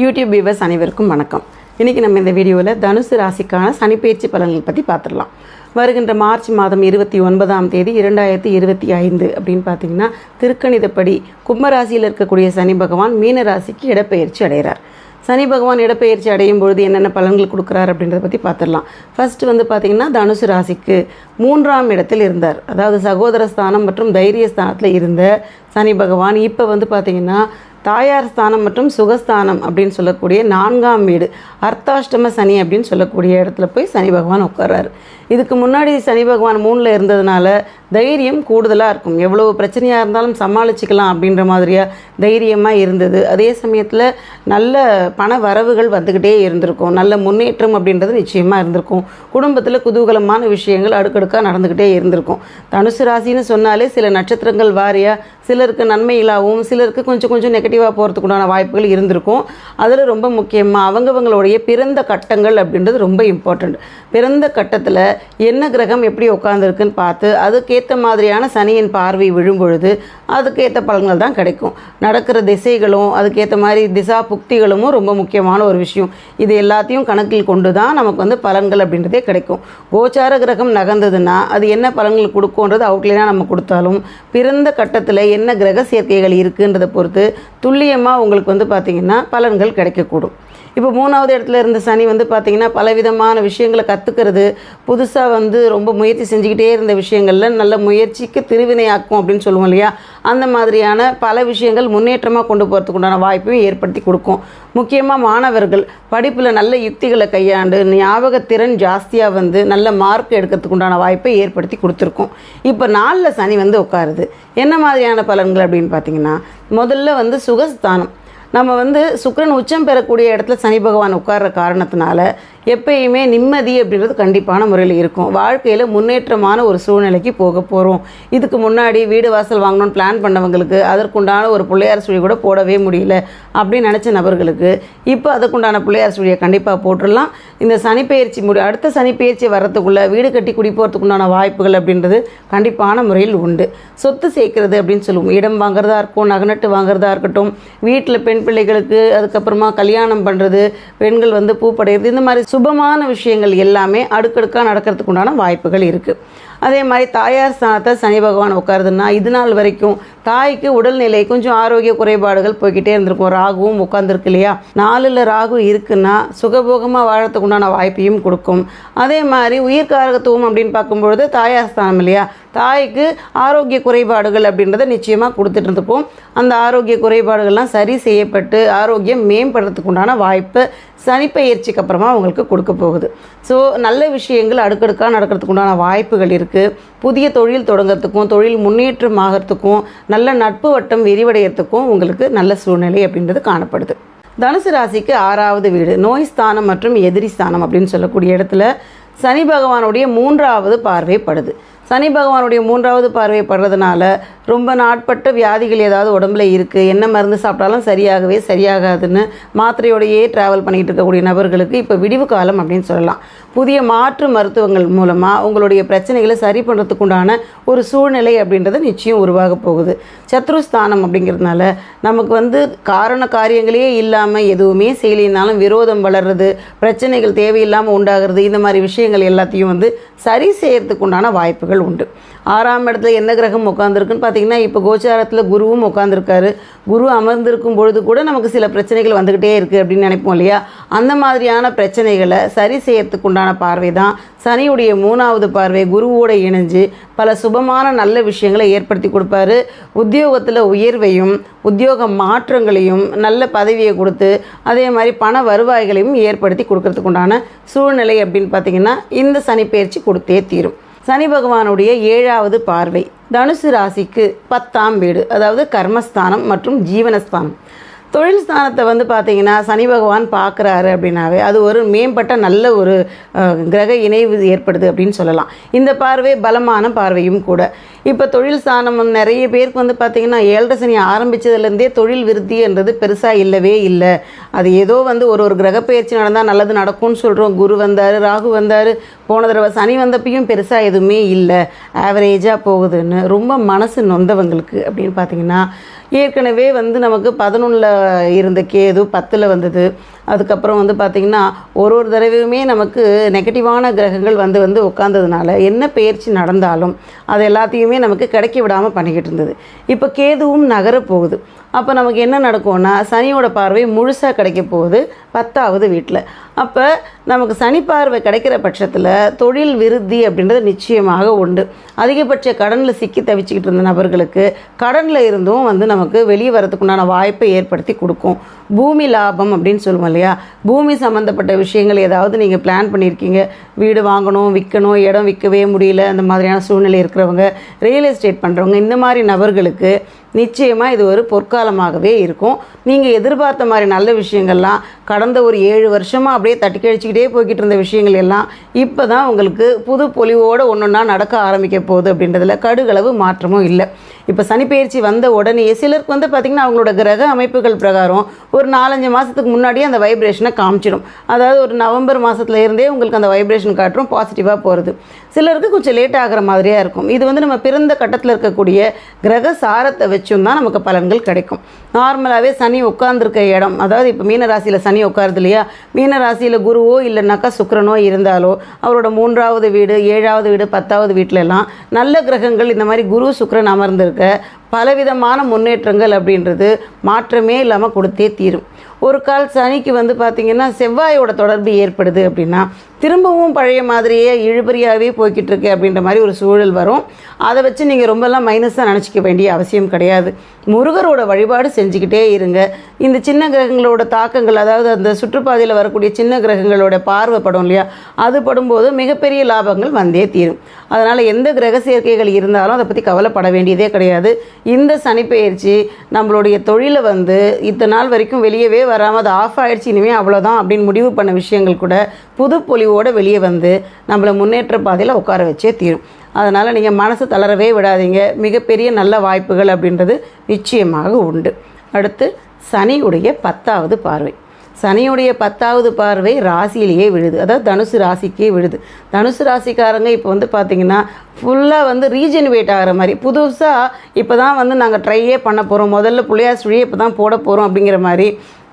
YouTube viewers அனைவருக்கும் வணக்கம். இன்றைக்கி நம்ம இந்த வீடியோவில் தனுசு ராசிக்கான சனிப்பெயர்ச்சி பலன்கள் பற்றி பார்த்துடலாம் வருகின்ற மார்ச் மாதம் இருபத்தி ஒன்பதாம் தேதி இரண்டாயிரத்தி இருபத்தி ஐந்து அப்படின்னு பார்த்தீங்கன்னா திருக்கணிதப்படி கும்பராசியில் இருக்கக்கூடிய சனி பகவான் மீன ராசிக்கு இடப்பெயர்ச்சி அடைகிறார். சனி பகவான் இடப்பெயர்ச்சி அடையும் பொழுது என்னென்ன பலன்கள் கொடுக்குறார் அப்படின்றத பற்றி பார்த்துடலாம் ஃபர்ஸ்ட் வந்து பார்த்திங்கன்னா தனுசு ராசிக்கு மூன்றாம் இடத்தில் இருந்தார். அதாவது சகோதர ஸ்தானம் மற்றும் தைரிய ஸ்தானத்தில் இருந்த சனி பகவான் இப்போ வந்து பார்த்திங்கன்னா தாயார் ஸ்தானம் மற்றும் சுகஸ்தானம் அப்படின்னு சொல்லக்கூடிய நான்காம் வீடு அர்த்தாஷ்டம சனி அப்படின்னு சொல்லக்கூடிய இடத்துல போய் சனி பகவான் உட்கார்றாரு. இதுக்கு முன்னாடி சனி பகவான் மூணில் இருந்ததுனால தைரியம் கூடுதலாக இருக்கும். எவ்வளவு பிரச்சனையாக இருந்தாலும் சமாளிச்சுக்கலாம் அப்படின்ற மாதிரியாக தைரியமாக இருந்தது. அதே சமயத்தில் நல்ல பண வரவுகள் வந்துக்கிட்டே இருந்திருக்கும். நல்ல முன்னேற்றம் அப்படின்றது நிச்சயமாக இருந்திருக்கும். குடும்பத்தில் குதூகலமான விஷயங்கள் அடுக்கடுக்காக நடந்துக்கிட்டே இருந்திருக்கும். தனுசு ராசின்னு சொன்னாலே சில நட்சத்திரங்கள் வாரியாக சிலருக்கு நன்மைகளாகவும் சிலருக்கு கொஞ்சம் கொஞ்சம் நெகட்டிவாக போகிறதுக்கு உண்டான வாய்ப்புகள் இருந்திருக்கும். அதில் ரொம்ப முக்கியமாக அவங்கவங்களுடைய பிறந்த கட்டங்கள் அப்படின்றது ரொம்ப இம்பார்ட்டண்ட் பிறந்த கட்டத்தில் என்ன கிரகம் எப்படி உட்காந்துருக்குன்னு பார்த்து அதுக்கேற்ற மாதிரியான சனியின் பார்வை விழும் பொழுது அதுக்கேற்ற பலன்கள் தான் கிடைக்கும். நடக்கிற திசைகளும் அதுக்கேற்ற மாதிரி திசா புக்திகளும் ரொம்ப முக்கியமான ஒரு விஷயம். இது எல்லாத்தையும் கணக்கில் கொண்டு தான் நமக்கு வந்து பலன்கள் அப்படின்றதே கிடைக்கும். கோச்சார கிரகம் நகர்ந்ததுன்னா அது என்ன பலன்கள் கொடுக்கும்ன்றது அவுட்லைனாக நம்ம கொடுத்தாலும் பிறந்த கட்டத்தில் என்ன கிரக சேர்க்கைகள் இருக்குன்றதை பொறுத்து துல்லியமாக உங்களுக்கு வந்து பார்த்திங்கன்னா பலன்கள் கிடைக்கக்கூடும். இப்போ மூணாவது இடத்துல இருந்த சனி வந்து பார்த்திங்கன்னா பலவிதமான விஷயங்களை கற்றுக்கிறது புதுசாக வந்து ரொம்ப முயற்சி செஞ்சுக்கிட்டே இருந்த விஷயங்களில் நல்ல முயற்சிக்கு திருவினையாக்கும் அப்படின்னு சொல்லுவோம் இல்லையா? அந்த மாதிரியான பல விஷயங்கள் முன்னேற்றமாக கொண்டு போகிறதுக்கு உண்டான வாய்ப்பையும் ஏற்படுத்தி கொடுக்கும். முக்கியமாக மாணவர்கள் படிப்பில் நல்ல யுக்திகளை கையாண்டு ஞாபகத்திறன் ஜாஸ்தியாக வந்து நல்ல மார்க் எடுக்கிறதுக்கு உண்டான வாய்ப்பை ஏற்படுத்தி கொடுத்துருக்கோம். இப்போ நாளில் சனி வந்து உட்காருது. என்ன மாதிரியான பலன்கள் அப்படின்னு பார்த்தீங்கன்னா முதல்ல வந்து சுகஸ்தானம். நம்ம வந்து சுக்கரன் உச்சம் பெறக்கூடிய இடத்துல சனி பகவான் உட்கார்ற காரணத்தினால எப்பயுமே நிம்மதி அப்படின்றது கண்டிப்பான முறையில் இருக்கும். வாழ்க்கையில் முன்னேற்றமான ஒரு சூழ்நிலைக்கு போக போகிறோம் இதுக்கு முன்னாடி வீடு வாசல் வாங்கணும்னு பிளான் பண்ணவங்களுக்கு அதற்குண்டான ஒரு பிள்ளையார் சுழி கூட போடவே முடியல அப்படின்னு நினச்ச நபர்களுக்கு இப்போ அதுக்குண்டான பிள்ளையார் சுழியை கண்டிப்பாக போட்டுடலாம். இந்த சனிப்பெயர்ச்சி முடி அடுத்த சனிப்பெயர்ச்சி வர்றதுக்குள்ளே வீடு கட்டி குடி போகிறதுக்குண்டான வாய்ப்புகள் அப்படின்றது கண்டிப்பான முறையில் உண்டு. சொத்து சேர்க்கறது அப்படின்னு சொல்லுவோம். இடம் வாங்குறதா இருக்கும் நகநட்டு வாங்குறதா இருக்கட்டும் வீட்டில் பெண் பிள்ளைகளுக்கு அதுக்கப்புறமா கல்யாணம் பண்ணுறது பெண்கள் வந்து பூப்படைகிறது இந்த மாதிரி சுபமான விஷயங்கள் எல்லாமே அடுக்கடுக்காக நடக்கிறதுக்கு உண்டான வாய்ப்புகள் இருக்குது அதே மாதிரி தாயார் ஸ்தானத்தை சனி பகவான் உட்காருதுன்னா இது நாள் வரைக்கும் தாய்க்கு உடல்நிலை கொஞ்சம் ஆரோக்கிய குறைபாடுகள் போய்கிட்டே இருந்திருக்கும். ராகுவும் உட்காந்துருக்கு இல்லையா? நாலில் ராகு இருக்குன்னா சுகபோகமாக வாழறதுக்கு உண்டான வாய்ப்பையும் கொடுக்கும். அதே மாதிரி உயிர்காரகத்துவம் அப்படின்னு பார்க்கும்பொழுது தாயார் ஸ்தானம் இல்லையா? தாய்க்கு ஆரோக்கிய குறைபாடுகள் அப்படின்றத நிச்சயமாக கொடுத்துட்டு இருந்துப்போம். அந்த ஆரோக்கிய குறைபாடுகள்லாம் சரி செய்யப்பட்டு ஆரோக்கியம் மேம்படுறதுக்கு உண்டான வாய்ப்பு சனிப்பெயர்ச்சிக்கு அப்புறமா உங்களுக்கு கொடுக்க போகுது. ஸோ நல்ல விஷயங்கள் அடுக்கடுக்காக நடக்கிறதுக்கு உண்டான வாய்ப்புகள் இருக்குது புதிய தொழில் தொடங்கிறதுக்கும் தொழில் முன்னேற்றம் ஆகிறதுக்கும் நல்ல நட்பு வட்டம் விரிவடைகிறதுக்கும் உங்களுக்கு நல்ல சூழ்நிலை அப்படின்றது காணப்படுது. தனுசு ராசிக்கு ஆறாவது வீடு நோய் ஸ்தானம் மற்றும் எதிரி ஸ்தானம் அப்படின்னு சொல்லக்கூடிய இடத்துல சனி பகவானுடைய மூன்றாவது பார்வைப்படுது சனி பகவானுடைய மூன்றாவது பார்வை படுறதுனால ரொம்ப நாட்பட்ட வியாதிகள் ஏதாவது உடம்புல இருக்குது என்ன மருந்து சாப்பிட்டாலும் சரியாகவே சரியாகாதுன்னு மாத்திரையோடையே ட்ராவல் பண்ணிகிட்டு இருக்கக்கூடிய நபர்களுக்கு இப்போ விடிவு காலம் அப்படின்னு சொல்லலாம். புதிய மாற்று மருத்துவங்கள் மூலமாக உங்களுடைய பிரச்சனைகளை சரி பண்ணுறதுக்கு உண்டான ஒரு சூழ்நிலை அப்படின்றது நிச்சயம் உருவாக போகுது. சத்ருஸ்தானம் அப்படிங்கிறதுனால நமக்கு வந்து காரண காரியங்களே இல்லாமல் எதுவுமே செய்யலைனாலும் விரோதம் வளர்றது பிரச்சனைகள் தேவையில்லாமல் உண்டாகிறது இந்த மாதிரி விஷயங்கள் எல்லாத்தையும் வந்து சரி செய்யறதுக்குண்டான உண்டான வாய்ப்புகள் உண்டு. ஆறாம் இடத்துல என்ன கிரகம் உட்காந்துருக்குன்னு பார்த்தீங்கன்னா இப்போ கோச்சாரத்தில் குருவும் உட்காந்துருக்காரு குரு அமர்ந்திருக்கும் பொழுது கூட நமக்கு சில பிரச்சனைகள் வந்துக்கிட்டே இருக்குது அப்படின்னு நினைப்போம் இல்லையா? அந்த மாதிரியான பிரச்சனைகளை சரி செய்யறதுக்கு உண்டான பார்வை தான் சனியுடைய மூணாவது பார்வை. குருவோட இணைஞ்சு பல சுபமான நல்ல விஷயங்களை ஏற்படுத்தி கொடுப்பாரு. உத்தியோகத்தில் உயர்வையும் உத்தியோக மாற்றங்களையும் நல்ல பதவியை கொடுத்து அதே மாதிரி பண வருவாய்களையும் ஏற்படுத்தி கொடுக்கறதுக்கு உண்டான சூழ்நிலை அப்படின்னு பார்த்தீங்கன்னா இந்த சனி பயிற்சி கொடுத்தே தீரும். சனி பகவானுடைய ஏழாவது பார்வை. தனுசு ராசிக்கு பத்தாம் வீடு அதாவது கர்மஸ்தானம் மற்றும் ஜீவனஸ்தானம். தொழில் ஸ்தானத்தை வந்து பார்த்தீங்கன்னா சனி பகவான் பார்க்குறாரு அப்படின்னாவே அது ஒரு மேம்பட்ட நல்ல ஒரு கிரக இணைவு ஏற்படுது அப்படின்னு சொல்லலாம். இந்த பார்வை பலமான பார்வையும் கூட. இப்போ தொழில் ஸ்தானம் நிறைய பேருக்கு வந்து பார்த்திங்கன்னா ஏழரை சனி ஆரம்பித்ததுலேருந்தே தொழில் விருத்தின்றது பெருசாக இல்லவே இல்லை. அது ஏதோ வந்து ஒரு ஒரு கிரகப்பெயர்ச்சி நடந்தால் நல்லது நடக்கும்னு சொல்கிறோம் குரு வந்தார் ராகு வந்தார். போன தடவை சனி வந்தப்பையும் பெருசாக எதுவுமே இல்லை. ஆவரேஜாக போகுதுன்னு ரொம்ப மனசு நொந்தவங்களுக்கு அப்படின்னு பார்த்தீங்கன்னா ஏற்கனவே வந்து நமக்கு பதினொன்றில் இருந்த கேது பத்தில் வந்தது. அதுக்கப்புறம் வந்து பார்த்திங்கன்னா ஒரு ஒரு தடவையுமே நமக்கு நெகட்டிவான கிரகங்கள் வந்து வந்து உட்காந்ததுனால என்ன பயிற்சி நடந்தாலும் அது எல்லாத்தையுமே நமக்கு கிடைக்க விடாமல் பண்ணிக்கிட்டு இருந்தது. இப்போ கேதுவும் நகரப்போகுது. போகுது அப்போ நமக்கு என்ன நடக்கும்னா சனியோட பார்வை முழுசாக கிடைக்க போகுது பத்தாவது வீட்டில் அப்போ நமக்கு சனி பார்வை கிடைக்கிற பட்சத்தில் தொழில் விருத்தி அப்படின்றது நிச்சயமாக உண்டு. அதிகபட்ச கடனில் சிக்கி தவிச்சுக்கிட்டு இருந்த நபர்களுக்கு கடனில் இருந்தும் வந்து நமக்கு வெளியே வரதுக்குண்டான வாய்ப்பை ஏற்படுத்தி கொடுக்கும். பூமி லாபம் அப்படின்னு சொல்லுவோம் இல்லையா? பூமி சம்மந்தப்பட்ட விஷயங்கள் ஏதாவது நீங்கள் பிளான் பண்ணியிருக்கீங்க. வீடு வாங்கணும் விற்கணும் இடம் விற்கவே முடியல அந்த மாதிரியான சூழ்நிலை இருக்கிறவங்க ரியல் எஸ்டேட் பண்ணுறவங்க இந்த மாதிரி நபர்களுக்கு நிச்சயமாக இது ஒரு பொற்காலமாகவே இருக்கும். நீங்கள் எதிர்பார்த்த மாதிரி நல்ல விஷயங்கள்லாம் கடந்த ஒரு ஏழு வருஷமாக அப்படியே தட்டி கழிச்சிக்கிட்டே போய்கிட்டு இருந்த விஷயங்கள் எல்லாம் இப்போ தான் உங்களுக்கு புது பொலிவோடு ஒன்று ஒன்றா நடக்க ஆரம்பிக்க போகுது அப்படின்றதுல கடுகளவு மாற்றமும் இல்லை. இப்போ சனிப்பெயர்ச்சி வந்த உடனே சிலருக்கு வந்து பார்த்திங்கன்னா அவங்களோட கிரக அமைப்புகள் பிரகாரம் ஒரு நாலஞ்சு மாதத்துக்கு முன்னாடியே அந்த வைப்ரேஷனை காமிச்சிடும் அதாவது ஒரு நவம்பர் மாதத்துல இருந்தே உங்களுக்கு அந்த வைப்ரேஷன் காட்டும் பாசிட்டிவாக போகிறது சிலருக்கு கொஞ்சம் லேட் ஆகிற மாதிரியாக இருக்கும். இது வந்து நம்ம பிறந்த கட்டத்தில் இருக்கக்கூடிய கிரக சாரத்தை வச்சும் தான் நமக்கு பலன்கள் கிடைக்கும். நார்மலாகவே சனி உட்கார்ந்துருக்க இடம் அதாவது இப்போ மீனராசியில் சனி உட்காருது இல்லையா? மீனராசியில் குருவோ இல்லைனாக்கா சுக்கரனோ இருந்தாலோ அவரோட மூன்றாவது வீடு ஏழாவது வீடு பத்தாவது வீட்டிலலாம் நல்ல கிரகங்கள் இந்த மாதிரி குரு சுக்கரன் அமர்ந்திருக்கு பலவிதமான முன்னேற்றங்கள் அப்படின்றது மாற்றமே இல்லாமல் கொடுத்தே தீரும். ஒரு கால் சனிக்கு வந்து பார்த்திங்கன்னா செவ்வாயோட தொடர்பு ஏற்படுது அப்படின்னா திரும்பவும் பழைய மாதிரியே இழுபறியாகவே போய்கிட்டு இருக்கு அப்படின்ற மாதிரி ஒரு சூழல் வரும். அதை வச்சு நீங்கள் ரொம்பலாம் மைனஸாக நினச்சிக்க வேண்டிய அவசியம் கிடையாது. முருகரோட வழிபாடு செஞ்சுக்கிட்டே இருங்க. இந்த சின்ன கிரகங்களோட தாக்கங்கள் அதாவது அந்த சுற்றுப்பாதையில் வரக்கூடிய சின்ன கிரகங்களோட பார்வை படும் இல்லையா? அது படும்போது மிகப்பெரிய லாபங்கள் வந்தே தீரும். அதனால் எந்த கிரக சேர்க்கைகள் இருந்தாலும் அதை பற்றி கவலைப்பட வேண்டியதே கிடையாது. இந்த சனிப்பெயர்ச்சி நம்மளுடைய தொழிலை வந்து இத்தனை நாள் வரைக்கும் வெளியவே வராமல் அது ஆஃப் ஆயிடுச்சு இனிமேல் அவ்வளோதான் அப்படின்னு முடிவு பண்ண விஷயங்கள் கூட புது பொலிவோடு வெளியே வந்து நம்மளை முன்னேற்ற பாதையில் உட்கார வச்சே தீரும். அதனால் நீங்கள் மனசு தளரவே விடாதீங்க. மிகப்பெரிய நல்ல வாய்ப்புகள் அப்படின்றது நிச்சயமாக உண்டு. அடுத்து சனியுடைய பத்தாவது பார்வை. சனியுடைய பத்தாவது பார்வை ராசியிலேயே விழுது. அதாவது தனுசு ராசிக்கே விழுது. தனுசு ராசிக்காரங்க இப்போ வந்து பார்த்திங்கன்னா ஃபுல்லாக வந்து ரீஜெனுவேட் ஆகிற மாதிரி. புதுசாக இப்போ தான் வந்து நாங்கள் ட்ரையே பண்ண போகிறோம் முதல்ல புள்ளையார் சுழியே இப்போ தான் போட போகிறோம் அப்படிங்கிற மாதிரி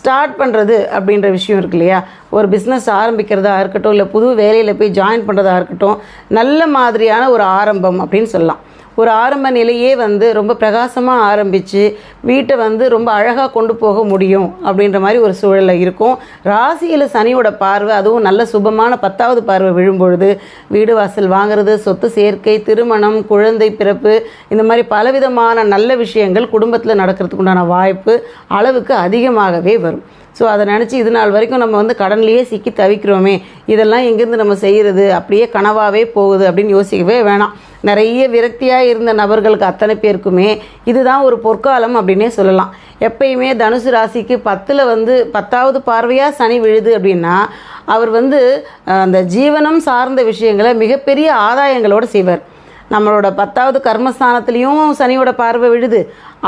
ஸ்டார்ட் பண்ணுறது அப்படின்ற விஷயம் இருக்கு இல்லையா? ஒரு பிஸ்னஸ் ஆரம்பிக்கிறதா இருக்கட்டும் இல்லை புது வேலையில் போய் ஜாயின் பண்ணுறதா இருக்கட்டும் நல்ல மாதிரியான ஒரு ஆரம்பம் அப்படின்னு சொல்லலாம். ஒரு ஆரம்ப நிலையே வந்து ரொம்ப பிரகாசமாக ஆரம்பித்து வீட்டை வந்து ரொம்ப அழகாக கொண்டு போக முடியும் அப்படின்ற மாதிரி ஒரு சூழலில் இருக்கும். ராசியில் சனியோட பார்வை அதுவும் நல்ல சுபமான பத்தாவது பார்வை விழும்பொழுது வீடு வாசல் வாங்குறது சொத்து சேர்க்கை திருமணம் குழந்தை பிறப்பு இந்த மாதிரி பலவிதமான நல்ல விஷயங்கள் குடும்பத்தில் நடக்கிறதுக்கு உண்டான வாய்ப்பு அளவுக்கு அதிகமாகவே வரும். ஸோ அதை நினச்சி இது நாள் வரைக்கும் நம்ம வந்து கடன்லேயே சிக்கி தவிக்கிறோமே. இதெல்லாம் எங்கேருந்து நம்ம செய்கிறது அப்படியே கனவாகவே போகுது அப்படின்னு யோசிக்கவே வேணாம். நிறைய விரக்தியாக இருந்த நபர்களுக்கு அத்தனை பேருக்குமே இதுதான் ஒரு பொற்காலம் அப்படின்னே சொல்லலாம். எப்பயுமே தனுசு ராசிக்கு பத்தில் வந்து பத்தாவது பார்வையாக சனி விழுது அப்படின்னா அவர் வந்து அந்த ஜீவனம் சார்ந்த விஷயங்களை மிகப்பெரிய ஆதாயங்களோடு செய்வார். நம்மளோட பத்தாவது கர்மஸ்தானத்துலேயும் சனியோட பார்வை விழுது.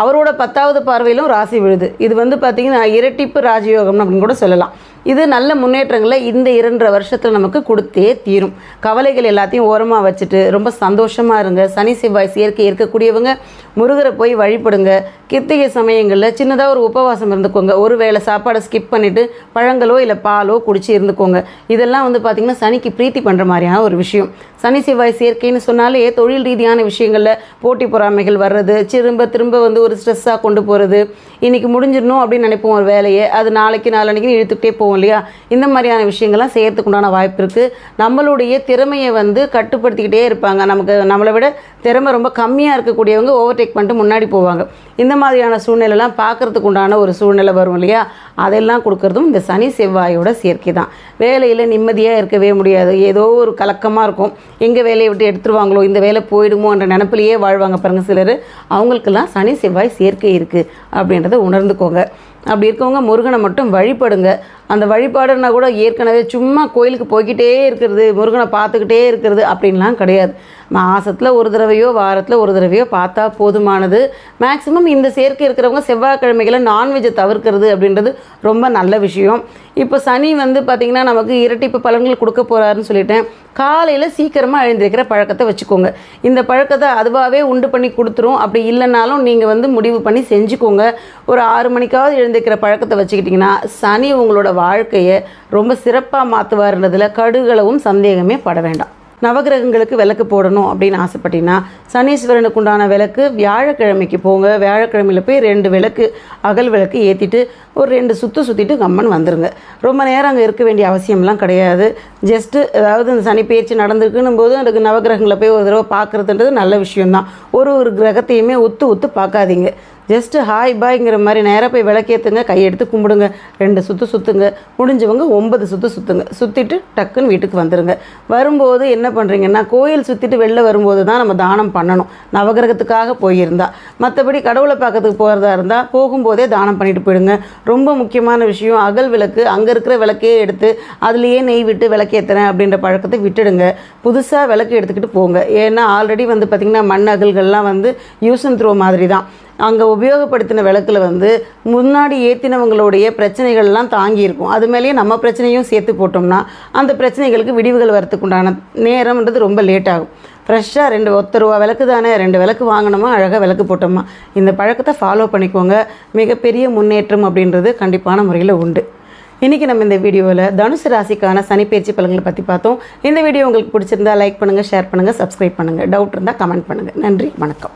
அவரோட பத்தாவது பார்வையிலும் ராசி விழுது. இது வந்து பார்த்திங்கன்னா இரட்டிப்பு ராஜயோகம் அப்படின்னு கூட சொல்லலாம். இது நல்ல முன்னேற்றங்களை இந்த இரண்டரை வருஷத்தில் நமக்கு கொடுத்தே தீரும். கவலைகள் எல்லாத்தையும் ஓரமாக வச்சுட்டு ரொம்ப சந்தோஷமாக இருங்க. சனி செவ்வாய் சேர்க்கை இருக்கக்கூடியவங்க முருகரை போய் வழிபடுங்க. கித்திகை சமயங்களில் சின்னதாக ஒரு உபவாசம் இருந்துக்கோங்க. ஒரு வேளை சாப்பாடை ஸ்கிப் பண்ணிவிட்டு பழங்களோ இல்லை பாலோ குடிச்சு இருந்துக்கோங்க. இதெல்லாம் வந்து பார்த்திங்கன்னா சனிக்கு பிரீத்தி பண்ணுற மாதிரியான ஒரு விஷயம். சனி செவ்வாய் சேர்க்கைன்னு சொன்னாலே தொழில் ரீதியான விஷயங்களில் போட்டி பொறாமைகள் வர்றது திரும்ப திரும்ப வந்து ஒரு ஸ்ட்ரெஸ்ஸாக கொண்டு போகிறது இன்றைக்கி முடிஞ்சிடணும் அப்படின்னு நினைப்போம் ஒரு வேலையை. அது நாளைக்கு நாளன்னைக்கு இழுத்துக்கிட்டே போவோம். இல்லையா? இந்த மாதிரியான விஷயங்கள்லாம் செய்யறதுக்கு உண்டான வாய்ப்பு இருக்குது நம்மளுடைய திறமையை வந்து கட்டுப்படுத்திக்கிட்டே இருப்பாங்க. நமக்கு நம்மளை விட திறமை ரொம்ப கம்மியாக இருக்கக்கூடியவங்க ஓவர்டேக் பண்ணிட்டு முன்னாடி போவாங்க. இந்த மாதிரியான சூழ்நிலைலாம் பார்க்கறதுக்கு உண்டான ஒரு சூழ்நிலை வரும் இல்லையா? அதெல்லாம் கொடுக்கறதும் இந்த சனி செவ்வாயோட சேர்க்கை தான். வேலையில் நிம்மதியாக இருக்கவே முடியாது. ஏதோ ஒரு கலக்கமாக இருக்கும். எங்கே வேலையை விட்டு எடுத்துருவாங்களோ இந்த வேலை போயிடுமோன்ற நினப்பிலேயே வாழ்வாங்க பாருங்கள் சிலர். அவங்களுக்கெல்லாம் சனி செவ்வாய் சேர்க்கை இருக்குது அப்படின்றத உணர்ந்துக்கோங்க. அப்படி இருக்கவங்க முருகனை மட்டும் வழிபடுங்க. அந்த வழிபாடுனா கூட ஏற்கனவே சும்மா கோயிலுக்கு போய்கிட்டே இருக்கிறது முருகனை பார்த்துக்கிட்டே இருக்கிறது அப்படின்லாம் கிடையாது. மாதத்தில் ஒரு தடவையோ வாரத்தில் ஒரு தடவையோ பார்த்தா போதுமானது. மேக்ஸிமம் இந்த சேர்க்கை இருக்கிறவங்க செவ்வாய்க்கிழமைகளை நான்வெஜ்ஜை தவிர்க்கிறது அப்படின்றது ரொம்ப நல்ல விஷயம். இப்போ சனி வந்து பார்த்திங்கன்னா நமக்கு இரட்டிப்பு பலன்கள் கொடுக்க போகிறாருன்னு சொல்லிட்டேன். காலையில் சீக்கிரமாக எழுந்திருக்கிற பழக்கத்தை வச்சுக்கோங்க. இந்த பழக்கத்தை அதுவாகவே உண்டு பண்ணி கொடுத்துரும். அப்படி இல்லைனாலும் நீங்கள் வந்து முடிவு பண்ணி செஞ்சுக்கோங்க. ஒரு ஆறு மணிக்காவது எழுந்திருக்கிற பழக்கத்தை வச்சுக்கிட்டிங்கன்னா சனி உங்களோட வாழ்க்கையை ரொம்ப சிறப்பாக மாற்றுவார்ன்றதில் கடுகளவும் சந்தேகமே பட வேண்டாம். நவகிரகங்களுக்கு விளக்கு போடணும் அப்படின்னு ஆசைப்பட்டீங்கன்னா சனீஸ்வரனுக்கு உண்டான விளக்கு வியாழக்கிழமைக்கு போங்க. வியாழக்கிழமையில் போய் ரெண்டு விளக்கு அகல் விளக்கு ஏற்றிட்டு ஒரு ரெண்டு சுற்று சுற்றிட்டு கம்மன் வந்துருங்க. ரொம்ப நேரம் அங்கே இருக்க வேண்டிய அவசியம்லாம் கிடையாது. ஜஸ்ட்டு அதாவது இந்த சனி பயிற்சி நடந்திருக்குன்னும் போது அதுக்கு நவகிரகங்களை போய் ஒரு தடவை பார்க்குறதுன்றது நல்ல விஷயம்தான். ஒரு ஒரு கிரகத்தையுமே ஒத்து ஒத்து பார்க்காதீங்க. ஜஸ்ட்டு ஹாய் பாய்ங்கிற மாதிரி நேராக போய் விளக்கேற்றுங்க கையெடுத்து கும்பிடுங்க. ரெண்டு சுற்று சுற்றுங்க முடிஞ்சவங்க ஒன்பது சுற்று சுற்றுங்க சுற்றிட்டு டக்குன்னு வீட்டுக்கு வந்துடுங்க வரும்போது என்ன பண்ணுறீங்கன்னா கோயில் சுற்றிட்டு வெளில வரும்போது தான் நம்ம தானம் பண்ணணும். நவகிரகத்துக்காக போயிருந்தா. மற்றபடி கடவுளை பார்க்கறதுக்கு போகிறதா இருந்தால் போகும்போதே தானம் பண்ணிட்டு போயிடுங்க. ரொம்ப முக்கியமான விஷயம் அகல் விளக்கு அங்கே இருக்கிற விளக்கையே எடுத்து அதுலேயே நெய் விட்டு விளக்கேற்றுறேன் அப்படின்ற பழக்கத்தை விட்டுடுங்க. புதுசாக விளக்கு எடுத்துக்கிட்டு போங்க. ஏன்னா ஆல்ரெடி வந்து பார்த்திங்கன்னா மண் அகல்கள்லாம் வந்து யூஸ் அண்ட் த்ரோ மாதிரி தான். அங்கே உபயோகப்படுத்தின விளக்கில் வந்து முன்னாடி ஏற்றினவங்களுடைய பிரச்சனைகள்லாம் தாங்கியிருக்கும் அது மேலேயே நம்ம பிரச்சனையும் சேர்த்து போட்டோம்னா அந்த பிரச்சனைகளுக்கு விடிவுகள் வரத்துக்கு உண்டான நேரம்ன்றது ரொம்ப லேட் ஆகும். ஃப்ரெஷ்ஷாக ரெண்டு ஒத்த ரூபா விளக்கு தானே ரெண்டு விளக்கு வாங்கினோமா அழகாக விளக்கு போட்டோமா? இந்த பழக்கத்தை ஃபாலோ பண்ணிக்கோங்க. மிகப்பெரிய முன்னேற்றம் அப்படின்றது கண்டிப்பான முறையில் உண்டு. இன்றைக்கி நம்ம இந்த வீடியோவில் தனுசு ராசிக்கான சனிப்பயிற்சி பலன்களை பற்றி பார்த்தோம். இந்த வீடியோ உங்களுக்கு பிடிச்சிருந்தா லைக் பண்ணுங்கள் ஷேர் பண்ணுங்கள் சப்ஸ்கிரைப் பண்ணுங்கள் டவுட் இருந்தால் கமெண்ட் பண்ணுங்கள் நன்றி வணக்கம்.